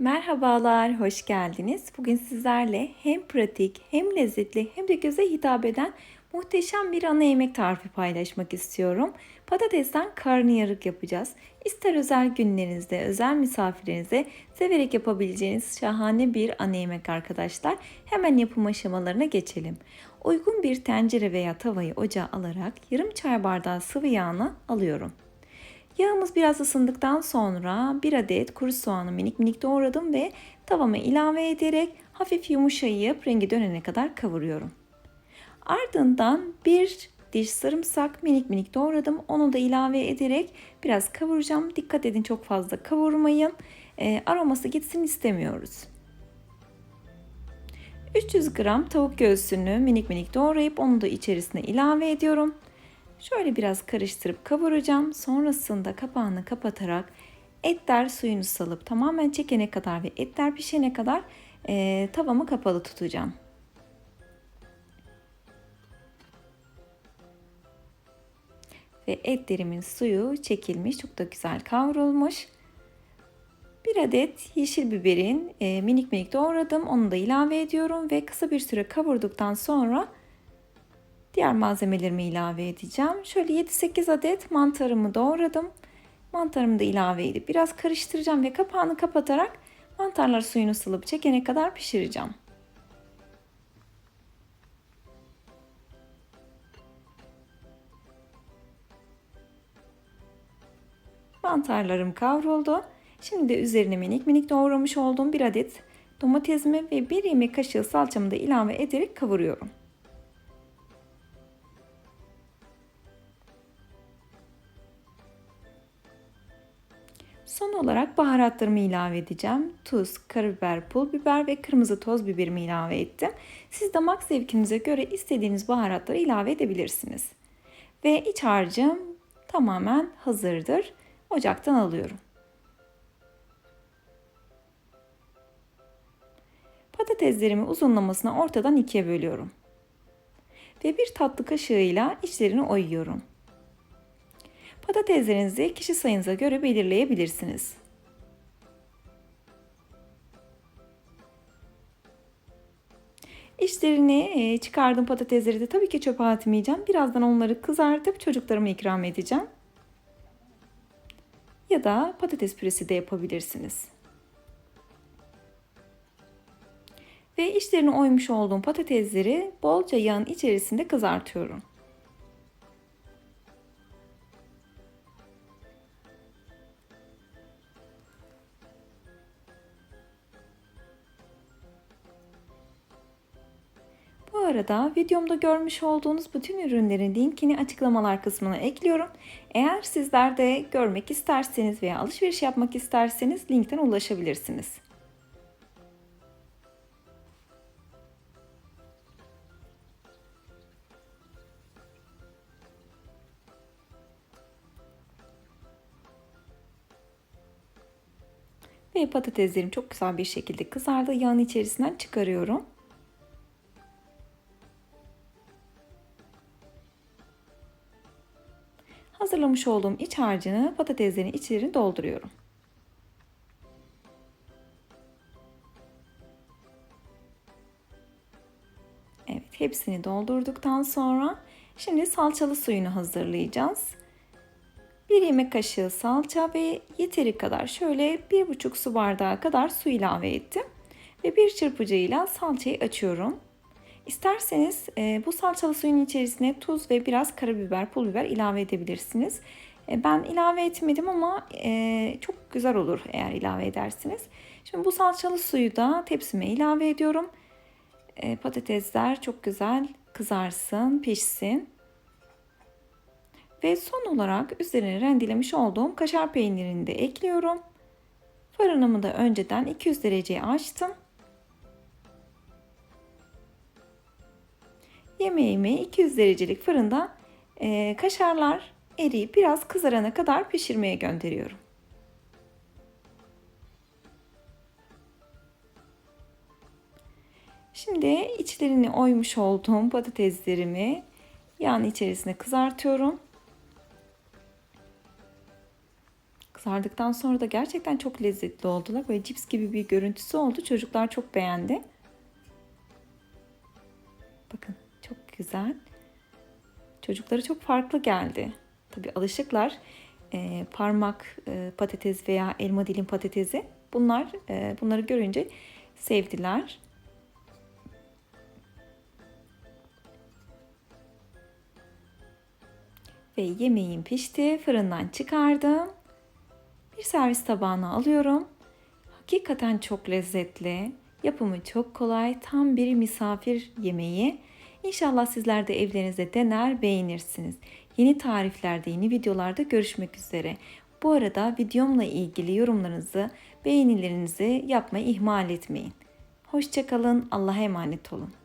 Merhabalar, hoş geldiniz. Bugün sizlerle hem pratik, hem lezzetli, hem de göze hitap eden muhteşem bir ana yemek tarifi paylaşmak istiyorum. Patatesten karnıyarık yapacağız. İster özel günlerinizde, özel misafirlerinize severek yapabileceğiniz şahane bir ana yemek arkadaşlar. Hemen yapım aşamalarına geçelim. Uygun bir tencere veya tavayı ocağa alarak yarım çay bardağı sıvı yağını alıyorum. Yağımız biraz ısındıktan sonra bir adet kuru soğanı minik minik doğradım ve tavama ilave ederek hafif yumuşayıp rengi dönene kadar kavuruyorum. Ardından bir diş sarımsak minik minik doğradım. Onu da ilave ederek biraz kavuracağım. Dikkat edin çok fazla kavurmayın. E, aroması gitsin istemiyoruz. 300 gram tavuk göğsünü minik minik doğrayıp onu da içerisine ilave ediyorum. Şöyle biraz karıştırıp kavuracağım. Sonrasında kapağını kapatarak etler suyunu salıp tamamen çekene kadar ve etler pişene kadar e, tavamı kapalı tutacağım. Ve etlerimin suyu çekilmiş. Çok da güzel kavrulmuş. Bir adet yeşil biberin e, minik minik doğradım. Onu da ilave ediyorum ve kısa bir süre kavurduktan sonra Diğer malzemelerimi ilave edeceğim. Şöyle 7-8 adet mantarımı doğradım. Mantarımı da ilave edip biraz karıştıracağım ve kapağını kapatarak mantarlar suyunu salıp çekene kadar pişireceğim. Mantarlarım kavruldu. Şimdi de üzerine minik minik doğramış olduğum bir adet domatesimi ve bir yemek kaşığı salçamı da ilave ederek kavuruyorum. Son olarak baharatlarımı ilave edeceğim. Tuz, karabiber, pul biber ve kırmızı toz biberimi ilave ettim. Siz damak zevkinize göre istediğiniz baharatları ilave edebilirsiniz. Ve iç harcım tamamen hazırdır. Ocaktan alıyorum. Patateslerimi uzunlamasına ortadan ikiye bölüyorum. Ve bir tatlı kaşığıyla içlerini oyuyorum. Patateslerinizi kişi sayınıza göre belirleyebilirsiniz. İçlerini e, çıkardığım patatesleri de tabii ki çöpe atmayacağım. Birazdan onları kızartıp çocuklarıma ikram edeceğim. Ya da patates püresi de yapabilirsiniz. Ve içlerini oymuş olduğum patatesleri bolca yağın içerisinde kızartıyorum. Arada videomda görmüş olduğunuz bütün ürünlerin linkini açıklamalar kısmına ekliyorum. Eğer sizler de görmek isterseniz veya alışveriş yapmak isterseniz linkten ulaşabilirsiniz. Ve patateslerim çok güzel bir şekilde kızardı. Yağın içerisinden çıkarıyorum. Hazırlamış olduğum iç harcını patateslerin içlerini dolduruyorum. Evet, hepsini doldurduktan sonra şimdi salçalı suyunu hazırlayacağız. Bir yemek kaşığı salça ve yeteri kadar şöyle bir buçuk su bardağı kadar su ilave ettim. Ve bir çırpıcıyla salçayı açıyorum. İsterseniz e, bu salçalı suyun içerisine tuz ve biraz karabiber, pul biber ilave edebilirsiniz. E, ben ilave etmedim ama e, çok güzel olur eğer ilave edersiniz. Şimdi bu salçalı suyu da tepsime ilave ediyorum. E, patatesler çok güzel kızarsın, pişsin. Ve son olarak üzerine rendelemiş olduğum kaşar peynirini de ekliyorum. Fırınımı da önceden 200 dereceye açtım. Yemeğimi 200 derecelik fırında e, kaşarlar eriyip biraz kızarana kadar pişirmeye gönderiyorum. Şimdi içlerini oymuş olduğum patateslerimi yağın içerisine kızartıyorum. Kızardıktan sonra da gerçekten çok lezzetli oldular. Böyle cips gibi bir görüntüsü oldu. Çocuklar çok beğendi. Bakın güzel. Çocuklara çok farklı geldi. Tabii alışıklar e, parmak e, patates veya elma dilim patatesi. Bunlar e, bunları görünce sevdiler. Ve yemeğim pişti. Fırından çıkardım. Bir servis tabağına alıyorum. Hakikaten çok lezzetli. Yapımı çok kolay. Tam bir misafir yemeği. İnşallah sizler de evlerinizde dener, beğenirsiniz. Yeni tariflerde, yeni videolarda görüşmek üzere. Bu arada videomla ilgili yorumlarınızı, beğenilerinizi yapmayı ihmal etmeyin. Hoşçakalın, Allah'a emanet olun.